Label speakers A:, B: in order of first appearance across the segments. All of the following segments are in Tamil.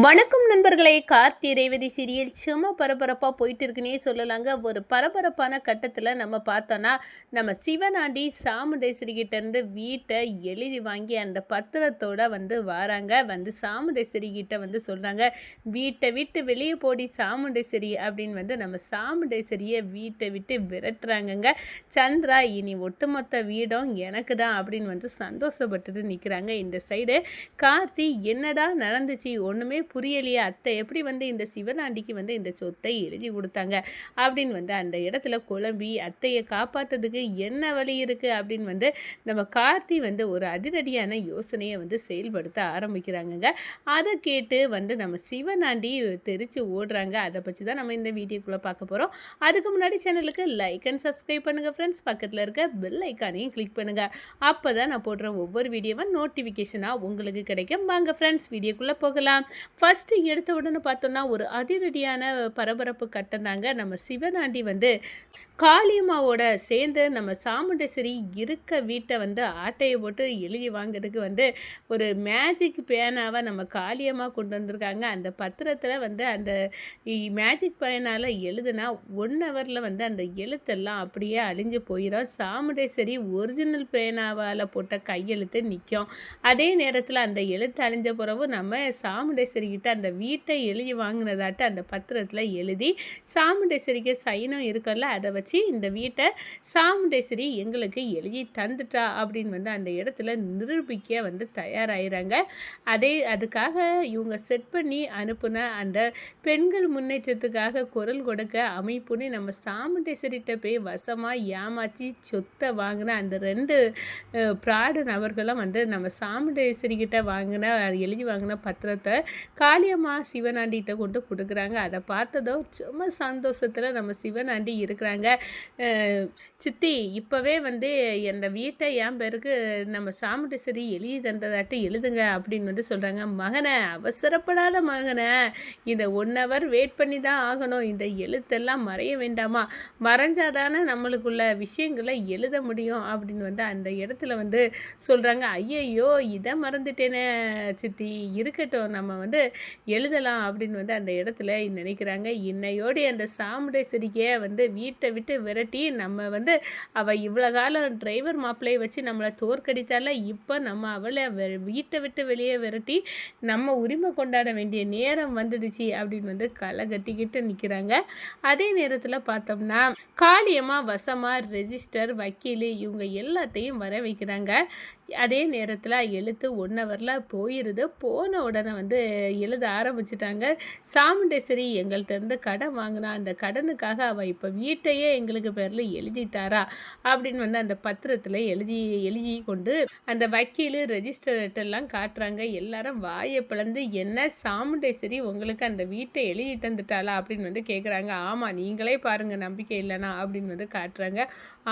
A: வணக்கம் நண்பர்களே கார்த்தி ரேவதி சீரியல் சும்மா பரபரப்பாக போயிட்டு இருக்குன்னே சொல்லலாங்க. ஒரு பரபரப்பான கட்டத்தில் நம்ம பார்த்தோன்னா நம்ம சிவனாண்டி சாமுண்டேஸ்வரி கிட்டேருந்து வீட்டை எழுதி வாங்கி அந்த பத்திரத்தோட வந்து வராங்க. வந்து சாமுண்டேஸ்வரி கிட்ட வந்து சொல்கிறாங்க வீட்டை விட்டு வெளியே போடி சாமுண்டேஸ்வரி அப்படின்னு வந்து நம்ம சாமுண்டேஸ்வரியை வீட்டை விட்டு விரட்டுறாங்கங்க. சந்திரா இனி ஒட்டுமொத்த வீடும் எனக்கு தான் அப்படின்னு வந்து சந்தோஷப்பட்டுட்டு நிற்கிறாங்க இந்த சைடு கார்த்தி என்னடா நடந்துச்சு? ஒன்றுமே புரியலையே அத்தை எப்படி வந்து இந்த சிவனாண்டிக்கு வந்து இந்த சொத்தை எழுதி கொடுத்தாங்க? அப்படின்னு வந்து அந்த இடத்துல குழம்பி அத்தையை காப்பாற்றுறதுக்கு என்ன வழி இருக்குது அப்படின்னு வந்து நம்ம கார்த்தி வந்து ஒரு அதிரடியான யோசனையை வந்து செயல்படுத்த ஆரம்பிக்கிறாங்கங்க. அதை கேட்டு வந்து நம்ம சிவனாண்டி தெரிச்சு ஓடுறாங்க. அதை பற்றி தான் நம்ம இந்த வீடியோக்குள்ளே பார்க்க போகிறோம் அதுக்கு முன்னாடி சேனலுக்கு லைக் அண்ட் சப்ஸ்கிரைப் பண்ணுங்கள் ஃப்ரெண்ட்ஸ் பக்கத்தில் இருக்க பெல் ஐக்கானையும் கிளிக் பண்ணுங்கள் அப்போ தான் நான் போடுற ஒவ்வொரு வீடியோவும் நோட்டிஃபிகேஷனாக உங்களுக்கு கிடைக்கும். வாங்க ஃப்ரெண்ட்ஸ் வீடியோக்குள்ளே போகலாம். ஃபஸ்ட்டு எடுத்த உடனே பார்த்தோன்னா ஒரு அதிரடியான பரபரப்பு கட்டம் தாங்க. நம்ம சிவனாண்டி வந்து காளியம்மாவோட சேர்ந்து நம்ம சாமுண்டேஸ்வரி இருக்க வீட்டை வந்து ஆட்டையை போட்டு எழுதி வாங்குறதுக்கு வந்து ஒரு மேஜிக் பேனாவை நம்ம காளியம்மா கொண்டு வந்திருக்காங்க. அந்த பத்திரத்தில் வந்து அந்த மேஜிக் பேனால் எழுதுனா ஒன் ஹவரில் வந்து அந்த எழுத்தெல்லாம் அப்படியே அழிஞ்சு போயிடும் சாமுண்டேஸ்வரி ஒரிஜினல் பேனாவால் போட்ட கையெழுத்து நிற்கும் அதே நேரத்தில் அந்த எழுத்து அழிஞ்ச பிறகு நம்ம சாமுண்டேஸ்வரி கிட்ட அந்த வீட்டை எழுதி வாங்கினதாட்டு அந்த பத்திரத்தில் எழுதி சாமுண்டேஸ்வரிக்கு சைனம் இருக்கல அதை வச்சு இந்த வீட்டை சாமுண்டேஸ்வரி எங்களுக்கு எழுதி தந்துட்டா அப்படின்னு வந்து அந்த இடத்துல நிரூபிக்க வந்து தயாராகிறாங்க அதே அதுக்காக இவங்க செட் பண்ணி அனுப்புன அந்த பெண்கள் முன்னேற்றத்துக்காக குரல் கொடுக்க அமைப்புன்னு நம்ம சாமுண்டேஸ்வரிட்ட போய் வசமாக ஏமாற்றி சொத்தை வாங்கின அந்த ரெண்டு ப்ராடு நபர்களும் வந்து நம்ம சாமுண்டேஸ்வரிக்கிட்ட வாங்கின எழுதி வாங்கின பத்திரத்தை காளியம்மா சிவனாண்டிகிட்ட கொண்டு கொடுக்குறாங்க. அதை பார்த்ததும் சும்மா சந்தோஷத்தில் நம்ம சிவனாண்டி இருக்கிறாங்க. சித்தி இப்போவே வந்து அந்த வீட்டை என் பேருக்கு நம்ம சாமுண்டேஸ்வரி எழுதி தந்ததாட்டு எழுதுங்க அப்படின்னு வந்து சொல்கிறாங்க மகனை அவசரப்படாத மகனை இந்த ஒன் ஹவர் வெயிட் பண்ணி தான் ஆகணும். இந்த எழுத்தெல்லாம் மறைய வேண்டாமா? மறைஞ்சாதானே நம்மளுக்குள்ள விஷயங்களை எழுத முடியும் அப்படின்னு வந்து அந்த இடத்துல வந்து சொல்கிறாங்க ஐயையோ இதை மறந்துட்டேனே சித்தி. இருக்கட்டும் நம்ம வந்து வந்து எழுதலாம் அப்படின்னு வந்து அந்த இடத்துல நினைக்கிறாங்க. இன்னையோடு அந்த சாமுண்டேஸ்வரிக்கே வந்து வீட்டை விட்டு விரட்டி நம்ம வந்து அவள் இவ்வளோ காலம் டிரைவர் மாப்பிள்ளையை வச்சு நம்மளை தோற்கடித்தால இப்போ நம்ம அவளை வீட்டை விட்டு வெளியே விரட்டி நம்ம உரிமை கொண்டாட வேண்டிய நேரம் வந்துடுச்சு அப்படின்னு வந்து களை கட்டிக்கிட்டு நிற்கிறாங்க அதே நேரத்தில் பார்த்தோம்னா காளியமாக வசமாக ரெஜிஸ்டர் வக்கீல் இவங்க எல்லாத்தையும் வர வைக்கிறாங்க. அதே நேரத்தில் எழுத்து ஒன் ஹவரில் போயிடுது போன உடனே வந்து எழுத ஆரம்பிச்சிட்டாங்க. சாமுண்டேஸ்வரி எங்கள்கிட்ட இருந்து கடன் வாங்கினா அந்த கடனுக்காக அவள் இப்போ வீட்டையே எங்களுக்கு பேரில் எழுதி அப்படின்னு வந்து அந்த பத்திரத்தில் எழுதி எழுதி கொண்டு அந்த வக்கீல் ரெஜிஸ்டர்ட்டெல்லாம் காட்டுறாங்க. எல்லாரும் வாயை பிளந்து என்ன சாமுண்டேஸ்வரி உங்களுக்கு அந்த வீட்டை எழுதி தந்துட்டாளா? அப்படின்னு வந்து கேட்குறாங்க ஆமாம் நீங்களே பாருங்கள் நம்பிக்கை இல்லைனா அப்படின்னு வந்து காட்டுறாங்க.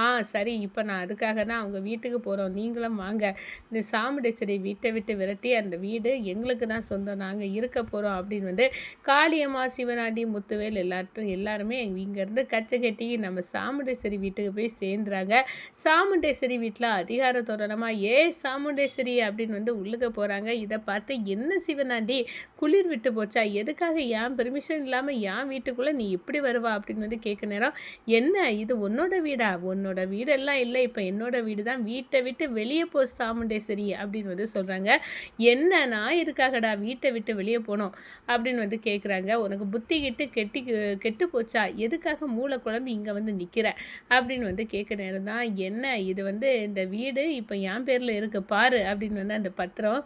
A: ஆ சரி இப்போ நான் அதுக்காக தான் அவங்க வீட்டுக்கு போகிறோம் நீங்களும் வாங்க. இந்த சாமுண்டேஸ்வரி வீட்டை விட்டு விரட்டி அந்த வீடு எங்களுக்கு தான் சொந்தம். நாங்கள் இருக்க போகிறோம் அப்படின்னு வந்து காளியம்மா சிவனாண்டி முத்துவேல் எல்லாரும் எல்லாருமே இங்கேருந்து கச்சை கட்டி நம்ம சாமுண்டேஸ்வரி வீட்டுக்கு போய் சேர்ந்துறாங்க. சாமுண்டேஸ்வரி வீட்டில் அதிகார தோரணமாக ஏ சாமுண்டேஸ்வரி அப்படின்னு வந்து உள்ளுக்க போகிறாங்க இதை பார்த்து என்ன சிவனாண்டி குளிர் விட்டு போச்சா? எதுக்காக ஏன் பெர்மிஷன் இல்லாமல் ஏன் வீட்டுக்குள்ளே நீ எப்படி வருவா? அப்படின்னு வந்து கேட்க நேரம் என்ன இது உன்னோட வீடா? உன்னோட வீடெல்லாம் இல்லை. இப்போ என்னோட வீடு தான் வீட்டை விட்டு வெளியே போ சாமுண்டேஸ்வரி அப்படின்னு வந்து சொல்கிறாங்க என்ன நான் இதுக்காகடா வீட்டை விட்டு வெளியே போனோம் அப்படின்னு வந்து கேட்குறாங்க உனக்கு புத்தி கிட்டு கெட்டி கெட்டு போச்சா? எதுக்காக மூளை குழம்பு இங்கே வந்து நிற்கிற அப்படின்னு வந்து கேட்க நேரம் தான். என்ன இது வந்து இந்த வீடு இப்போ என் பேரில் இருக்குது பாரு அப்படின்னு வந்து அந்த பத்திரம்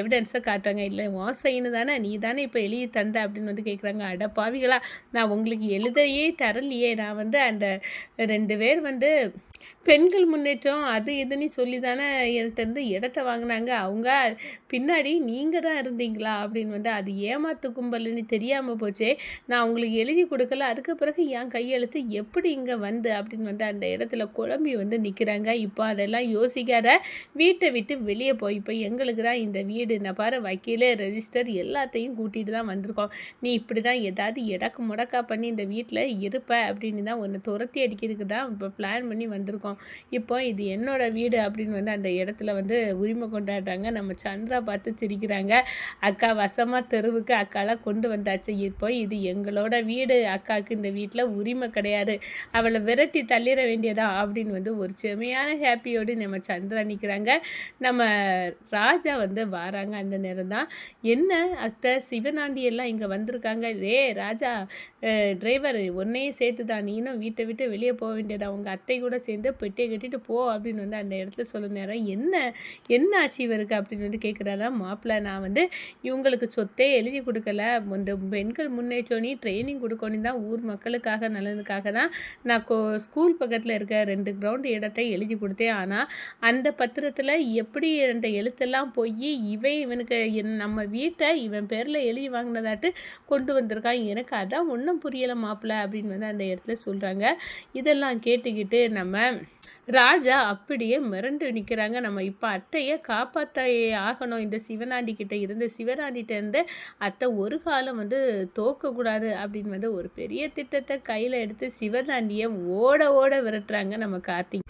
A: எவிடன்ஸை காட்டுறாங்க. இல்லை மோசைன்னு தானே நீ தானே இப்போ எழுதி தந்த அப்படின்னு வந்து கேட்குறாங்க அட பாவிகளா நான் உங்களுக்கு எழுதையே தரலையே. நான் வந்து அந்த ரெண்டு பேர் வந்து பெண்கள் முன்னேற்றம் அது இதுன்னு சொல்லி தானே என்கிட்டருந்து இடத்த வாங்கினாங்க. அவங்க பின்னாடி நீங்கள் தான் இருந்தீங்களா? அப்படின்னு வந்து அது ஏமாத்து கும்பல்னு தெரியாமல் போச்சே. நான் உங்களுக்கு எழுதி கொடுக்கல அதுக்கு பிறகு என் கையெழுத்து எப்படி இங்கே வந்து அப்படின்னு வந்து அந்த இடத்துல குழம்பி வந்து நிற்கிறாங்க இப்போ அதெல்லாம் யோசிக்காத வீட்டை விட்டு வெளியே போய் இப்போ எங்களுக்கு தான் இந்த வீடு. நான் பாரு வக்கீலே ரெஜிஸ்டர் எல்லாத்தையும் கூட்டிகிட்டு தான் வந்திருக்கோம். நீ இப்படி தான் ஏதாவது இடக்கு முடக்கா பண்ணி இந்த வீட்டில் இருப்ப அப்படின்னு தான் ஒன்று துரத்தி அடிக்கிறதுக்கு தான் இப்போ பிளான் பண்ணி வந்திருக்கோம். இப்போ இது என்னோட வீடு அப்படின்னு வந்து அந்த இடத்துல வந்து உரிமை கொண்டாடுறாங்க. நம்ம சந்திரா பார்த்து சிரிக்கிறாங்க. அக்கா வசமாக தெருவுக்கு அக்காலாம் கொண்டு வந்தாச்சு. இப்போ இது எங்களோட வீடு. அக்காவுக்கு இந்த வீட்டில் உரிமை கிடையாது. அவளை விரட்டி தள்ளிட வேண்டியதா? அப்படின்னு வந்து ஒரு செமையான ஹாப்பியோடு நம்ம சந்திரா நிற்கிறாங்க நம்ம ராஜா வந்து வாராங்க அந்த நேரம் தான். என்ன அத்தை சிவனாண்டி எல்லாம் இங்கே வந்திருக்காங்க. ரே ராஜா டிரைவர் ஒன்னையே சேர்த்து தான் நீனும் வீட்டை விட்டு வெளியே போக வேண்டியதா? உங்கள் அத்தை கூட சேர்ந்து பெட்டியை கட்டிட்டு போ. அப்படின்னு வந்து அந்த இடத்துல சொல்ல நேரம் என்ன என்ன ஆச்சு இவருக்கு? அப்படின்னு வந்து கேட்குறாரா மாப்பிள்ள நான் வந்து இவங்க பெண்களுக்கு சொத்தே எழுதி கொடுக்கல. இந்த பெண்கள் முன்னேற்றோனி ட்ரைனிங் கொடுக்கணும் தான் ஊர் மக்களுக்காக நலனுக்காக தான் நான் கோ ஸ்கூல் பக்கத்தில் இருக்க ரெண்டு கிரவுண்டு இடத்தை எழுதி கொடுத்தேன். ஆனால் அந்த பத்திரத்தில் எப்படி அந்த எழுத்தெல்லாம் போய் இவன் இவனுக்கு என் நம்ம வீட்டை இவன் பேரில் எழுதி வாங்கினதாட்டு கொண்டு வந்திருக்கான். எனக்கு அதான் ஒன்றும் புரியலை மாப்பிள்ள அப்படின்னு வந்து அந்த இடத்துல சொல்கிறாங்க இதெல்லாம் கேட்டுக்கிட்டு நம்ம ராஜா அப்படியே மிரண்டு நிற்கிறாங்க நம்ம இப்போ அத்தையை காப்பாற்ற ஆகணும். இந்த சிவனாண்டி கிட்ட இருந்து சிவனாண்டிகிட்ட இருந்து அத்தை ஒரு காலம் வந்து தோக்கக்கூடாது அப்படின்னு வந்து ஒரு பெரிய திட்டத்தை கையில் எடுத்து சிவனாண்டியை ஓட ஓட விரட்டுறாங்க நம்ம கார்த்திக்.